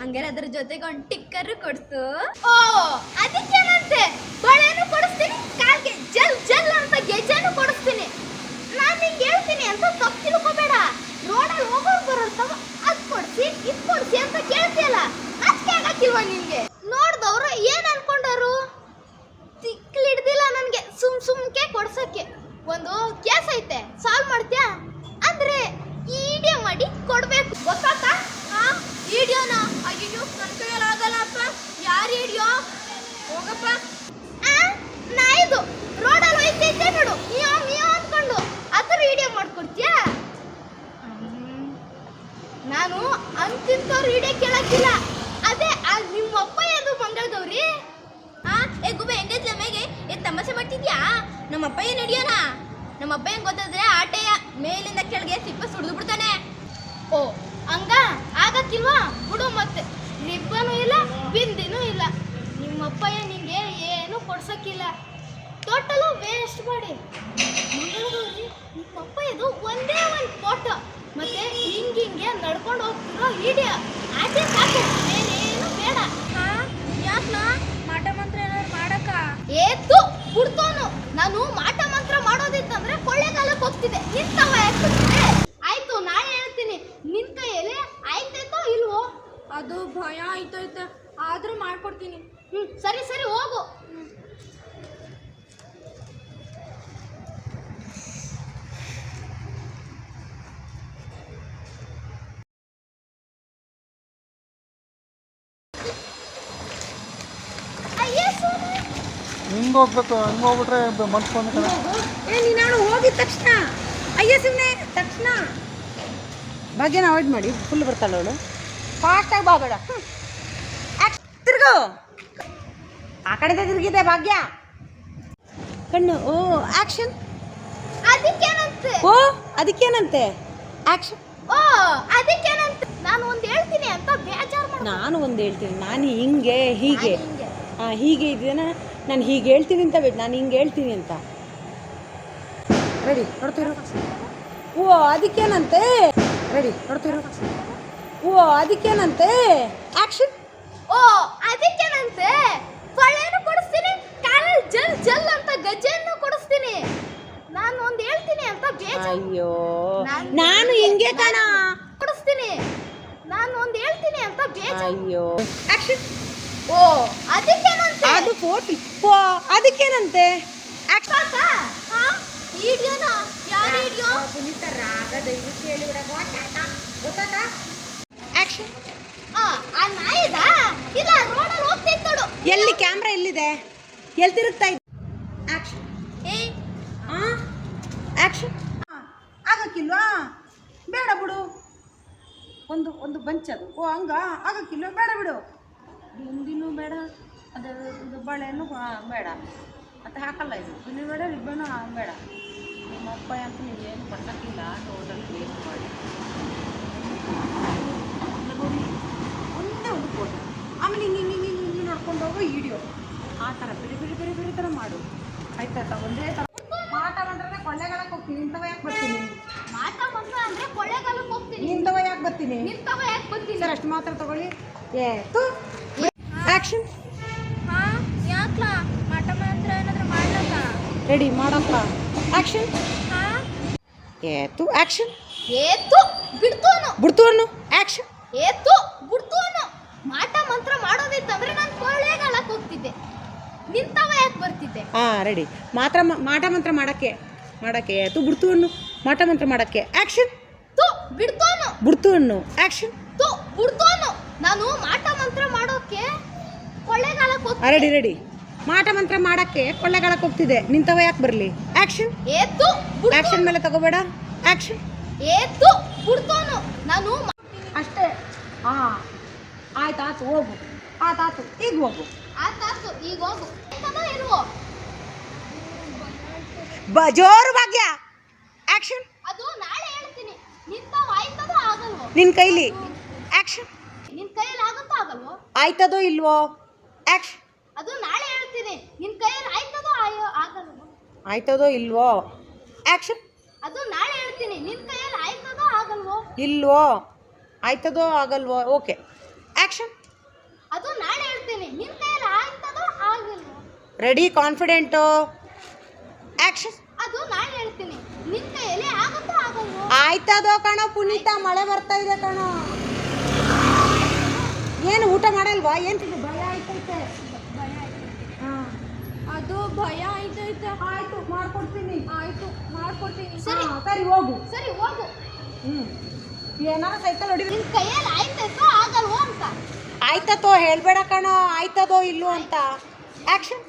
ಹಂಗಾರೆ ಅದ್ರ ಜೊತೆಗೆ ಒಂದು ಟಿಕ್ಕರ್ ಕೊಡ್ಸು. ಓ, ಅದಕ್ಕೇನಂತೆ? ಬಳೆನು ಕೊಡಿಸ್ತೀನಿ, ಕಾಲ್ಗೆ ಜಲ್ ಜಲ್ ಅಂತ ಗೆಜ್ಜೆನು ಕೊಡಿಸ್ತೀನಿ. ನಾನು ನಿಂಗೆ ಹೇಳ್ತೀನಿ ಅಂತ ತಪ್ಪು ತಿಳ್ಕೊಬೇಡ. ರೋಡಲ್ಲಿ ಹೋಗೋರು ಬರೋರು ತಗೋ ಅದು ಕೊಡ್ಸಿ, ಇದು ಕೊಡ್ಸಿ ಅಂತ ಕೇಳ್ತಿಯಲ್ಲ ಅದಕ್ಕೆ ಆಗಕ್ಕಿಲ್ವಾ ನಿನ್ಗೆ ಅಂತಿಂತವ್ರು ಇಡೇ ಕೇಳಕ್ಕಿಲ್ಲ. ಅದೇ ನಿಮ್ಮ ಅಪ್ಪ ಏನು ಮಂಗಳದವ್ರಿ ಆ? ಏ ಗುಬೆ ಹೆಂಗೈತ್ಲ ಮೇಗೆ ಏ, ತಮಾಷೆ ಮಾಡ್ತಿದ್ಯಾ? ನಮ್ಮ ಅಪ್ಪ ಏನು ಹಿಡಿಯೋಣ ನಮ್ಮ ಅಪ್ಪ ಹೆಂಗ್ ಗೊತ್ತಾದ್ರೆ ಆಟೆಯ ಮೇಲಿಂದ ಕೆಳಗೆ ಸಿಪ್ಪ ಸುಡಿದು ಬಿಡ್ತಾನೆ. ಓ, ಹಂಗ? ಆಗಕ್ಕಿಲ್ವಾ? ಬಿಡು ಮತ್ತೆ. ನಿಬ್ಬನೂ ಇಲ್ಲ, ಬಿಂದಿನೂ ಇಲ್ಲ. ನಿಮ್ಮ ನಿಮ್ಮಪ್ಪಯ್ಯ ನಿಂಗೆ ಏನು ಕೊಡ್ಸೋಕ್ಕಿಲ್ಲ. ಟೋಟಲು ವೇಸ್ಟ್ ಮಾಡಿ. ನಿಮ್ಮ ನಿಮ್ಮಪ್ಪ ಇದು ಒಂದೇ ಒಂದು ಫೋಟೋ ಮತ್ತೆ ಹಿಂಗಿಂಗೆ ನಡ್ಕೊಂಡು ಹೋಗ್ತಿರೋ ವಿಡಿಯೋ ಆಚೆ ಸಾಕು ಏನೇನು ಬೇಡ. ಯಾಕನ? ಮಾಟ ಮಂತ್ರ ಏನಾದ್ರು ಮಾಡಕ ಏತು ಬಿಡ್ತೋನು ನಾನು ಮಾಟ ಮಂತ್ರ ಮಾಡೋದಿತ್ತಂದ್ರೆ ಕೊಳ್ಳೆಗಾಲಕ್ಕೆ ಹೋಗ್ತಿದ್ದೆ. ನಿಂತವ ಯಾಕೆ ಬರ್ತಿದೆ ಆಯ್ತು ನಾಳೆ ಹೇಳ್ತೀನಿ ನಿನ್ ಕೈಯಲ್ಲಿ ಆಯ್ತೈತೋ ಇಲ್ವೋ ಅದು ಭಯ ಆಯ್ತೈತೆ ಆದ್ರೂ ಮಾಡ್ಕೊಡ್ತೀನಿ ಹ್ಮ್ ಸರಿ ಸರಿ ಹೋಗು ಅಯ್ಯೋ ಸೋನು ಹಿಂಗೆ ಹೋಗ್ಬೇಕು ಹಂಗೆ ಹೋಗ್ಬಿಟ್ರೆ ಮನ್ಸು ಬಂದ ಏ ನೀನು ಹೋಗಿದ ತಕ್ಷಣ. ಅಯ್ಯೋ ಸುಮ್ಮನೆ ತಕ್ಷಣ. ಭಾಗ್ಯನ ಅವಾಯ್ಡ್ ಮಾಡಿ ಫುಲ್ ಬರ್ತಾಳೆ ಅವಳು. ಫಾಸ್ಟಾಗಿ ಬಾಬೇಡ ತಿರ್ಗು. ಆ ಕಡೆ ತಿರುಗಿದೆ ಭಾಗ್ಯ. ಕಣ್ಣು ಓ ಆಕ್ಷನ್ ಅದಕ್ಕೇನಂತೆ? ಓ ಅದಕ್ಕೇನಂತೆ? ಆಕ್ಷನ್ ಓ ಅದಕ್ಕೇನಂತೆ? ನಾನು ಒಂದು ಹೇಳ್ತೀನಿ ಅಂತ ಬೇಜಾರು ಮಾಡ. ನಾನು ಒಂದು ಹೇಳ್ತೀನಿ ನಾನು ಹಿಂಗೆ ಹೀಗೆ. ಹಾಂ ಹೀಗೆ ಇದೆಯಾ? ನಾನು ಹೀಗೆ ಹೇಳ್ತೀನಿ ಅಂತ ಬಿಟ್ಟು ನಾನು ಹಿಂಗೆ ಹೇಳ್ತೀನಿ ಅಂತ. ರೆಡಿ ನೋಡ್ತಿರು ಓ ಅದಕ್ಕೇನಂತೆ? ರೆಡಿ ನೋಡ್ತಿರು ಓ ಅದಕ್ಕೇನಂತೆ? ಆಕ್ಷನ್ ಓ ಅದಕ್ಕೇನಂತೆ? ಪಳೆನು ಕೊಡಿಸ್ತೀನಿ ಕಾಲಲ್ಲಿ ಜಲ್ ಜಲ್ ಅಂತ ಗಜ್ಜೆಯನ್ನು ಕೊಡಿಸ್ತೀನಿ. ನಾನು ಒಂದು ಹೇಳ್ತೀನಿ ಅಂತ ಬೇಜಾರು ಅಯ್ಯೋ. ನಾನು ಹಿಂಗೆ ಕಣ ಕೊಡಿಸ್ತೀನಿ. ನಾನು ಒಂದು ಹೇಳ್ತೀನಿ ಅಂತ ಬೇಜಾರು ಅಯ್ಯೋ. ಆಕ್ಷನ್ ಓ ಅದಕ್ಕೇನಂತೆ? ಅದು ಫೋರ್ಟಿ ಓ ಅದಕ್ಕೇನಂತೆ? ಎಲ್ಲಿ ಕ್ಯಾಮ್ರಾ ಎಲ್ಲಿದೆ? ಎಲ್ಲಿ ತಿರುಗ್ತಾ ಇದೆ ಆಕ್ಷನ್ ಆಗಕ್ಕಿಲ್ವಾ? ಬೇಡ ಬಿಡು. ಒಂದು ಒಂದು ಬಂಚ್ ಅದು. ಓ ಹಂಗ? ಆಗಕ್ಕಿಲ್ವಾ? ಬೇಡ ಬಿಡು. ಮುಂದಿನೂ ಬೇಡ. ಅದು ಆ, ಬೇಡ. ಮತ್ತು ಹಾಕಲ್ಲ ಇದು. ಇಲ್ಲಿ ಬೇಡ ರಿಬ್ಬನು ಬೇಡ. ನಿಮ್ಮ ಅಪ್ಪ ಅಂತ ನೀವೇನು ಕೊಟ್ಟಕ್ಕಿಲ್ಲ ಟೋಟಲ್ ವೇಸ್ಟ್ ಮಾಡಿ. ಒಂದೇ ಒಂದು ಫೋಟೋ ಆಮೇಲೆ ಹಿಂಗೆ ಹಿಂಗೆ ಹಿಂಗೆ ಹಿಂಗೆ ನೋಡ್ಕೊಂಡು ಹೋಗೋ ವಿಡಿಯೋ ಆ ಥರ ಬಿರಿ ಬಿರಿ ಬಿರಿ ಬಿರಿ ಥರ ಮಾಡು. ಆಯ್ತಾ ಒಂದೇ ಥರ ಮಾಡ್ರೆ ಕೊಳ್ಳೆಗಾಲಕ್ಕೆ ಹೋಗ್ತೀನಿ. ನಿಂತವ ಯಾಕೆ ಬರ್ತೀನಿ? ಮಾತಾ ಮಂತ್ರ ಅಂದರೆ ಕೊಳ್ಳೆಗಾಲಕ್ಕೆ ಹೋಗ್ತೀನಿ. ನಿಂತವ ಯಾಕೆ ಬರ್ತೀನಿ? ನಿಂತವ ಯಾಕೆ ಬರ್ತೀನಿ? ಸರ್ ಅಷ್ಟು ಮಾತ್ರ ತಗೊಳ್ಳಿ. ಏ ತು. ರೆಡಿ ಮಾಡಪ್ಪ. ಆಕ್ಷನ್ ಹಾ? ಏ ತು ಆಕ್ಷನ್ ಏತು ಬಿಡ್ತೋನು ಬಿಡ್ತು ಅನ್ನು ಆಕ್ಷನ್ ಏತು ಬಿಡ್ತೋನು ಮಾಟ ಮಂತ್ರ ಮಾಡೋದಿತ್ತಂದ್ರೆ ನಾನು ಕೊಳ್ಳೆಗಾಲಕ್ಕೆ ಹೋಗ್ತಿದ್ದೆ. ನಿಂತವ ಯಾಕೆ ಬರ್ತಿದ್ದೆ? ಹಾ ರೆಡಿ ಮಾತ್ರ ಮಾಟ ಮಂತ್ರ ಮಾಡಕ್ಕೆ ಮಾಡಕ್ಕೆ. ಏತು ಬಿಡ್ತು ಅನ್ನು ಮಾಟ ಮಂತ್ರ ಮಾಡಕ್ಕೆ. ಆಕ್ಷನ್ ತು ಬಿಡ್ತೋನು ಬಿಡ್ತು ಅನ್ನು ಆಕ್ಷನ್ ತು ಬಿಡ್ತೋನು ನಾನು ಮಾಟ ಮಂತ್ರ ಮಾಡೋಕೆ ಕೊಳ್ಳೆಗಾಲಕ್ಕೆ ಹೋಗ್ತಿದ್ದೆ ರೆಡಿ ರೆಡಿ ಮಾಟ ಮಂತ್ರ ಮಾಡಕ್ಕೆ ಕೊಳ್ಳೆಗಾಲಕ್ಕೆ ಹೋಗ್ತಿದೆ. ನಿಂತವ ಯಾಕೆ ಬರಲಿ? ಆಕ್ಷನ್ ಏತು ಆಕ್ಷನ್ ಮೇಲೆ ತಗೋಬೇಡ. ಆಕ್ಷನ್ ಏತು ಬಿಡ್ತೋನು ನಾನು ಅಷ್ಟೇ. ಆ ಆಯ್ತು ಆಯ್ತು ಹೋಗು. ಆ ಆಯ್ತು ಈಗ ಹೋಗು. ಆತಾತು ಈಗ ಹೋಗು. ಇಲ್ವೋ ಬ ಜೋರು ಭಾಗ್ಯ. ಆಕ್ಷನ್ ಅದು ನಾಳೆ ಹೇಳ್ತೀನಿ. ನಿಂತವ ಆಯ್ತದ ಆಗಲ್ವೋ? ನಿನ್ನ ಕೈಲಿ. ಆಕ್ಷನ್ ನಿನ್ನ ಕೈಯಲ್ಲಿ ಆಗುತ್ತೋ ಆಗಲ್ವೋ? ಆಯ್ತದೋ ಇಲ್ವೋ? ಹೇಳ್ತೀನಿ ನಿನ್ ಕೈಯಲ್ಲಿ ಆಯ್ತದೋ ಆಯೋ? ಆಗಲ್ವೋ ಆಯ್ತದೋ ಇಲ್ವೋ? ಆಕ್ಷನ್ ಅದು ನಾಳೆ ಹೇಳ್ತೀನಿ. ನಿನ್ನ ಕೈಯಲ್ಲಿ ಆಯ್ತದೋ ಆಗಲ್ವೋ? ಇಲ್ವೋ? ಆಯ್ತದೋ ಆಗಲ್ವೋ? ಓಕೆ ಆಕ್ಷನ್ ಅದು ನಾಳೆ ಹೇಳ್ತೀನಿ. ನಿನ್ನ ಕೈಯಲ್ಲಿ ಆಯ್ತದೋ ಆಗಲ್ವೋ? ರೆಡಿ ಕಾನ್ಫಿಡೆಂಟು ಆಕ್ಷನ್ ಅದು ನಾಳೆ ಹೇಳ್ತೀನಿ. ನಿನ್ ಕೈಯಲ್ಲಿ ಆಗುತ್ತೋ ಆಗಲ್ವೋ? ಆಯ್ತದೋ ಕಣೋ ಪುನೀತ ಮಳೆ ಬರ್ತಾ ಇದೆ ಕಣೋ. ಏನು ಊಟ ಮಾಡಲ್ವಾ? ಏನು ಭಯ ಆಯ್ತೈತೆ. ಹಾಂ ಅದು ಭಯ ಆಯ್ತು ಆಯ್ತು? ಮಾಡ್ಕೊಡ್ತೀನಿ. ಆಯ್ತು ಮಾಡ್ಕೊಡ್ತೀನಿ. ಸರಿ ಸರಿ ಸರಿ ಹೋಗು. ಸರಿ ಹೋಗು. ಹ್ಞೂ ಏನಾರ ಸೈಕಲ್ ಹೊಡಿ ನಿನ್ ಕೈಯಲ್ಲಿ ಆಯ್ತೈತೋ ಆಗಲ್ವೋ ಅಂತ? ಆಯ್ತತೋ ಹೇಳ್ಬೇಡ ಕಣೋ ಆಯ್ತದೋ ಇಲ್ಲೋ ಅಂತ. ಆ್ಯಕ್ಷನ್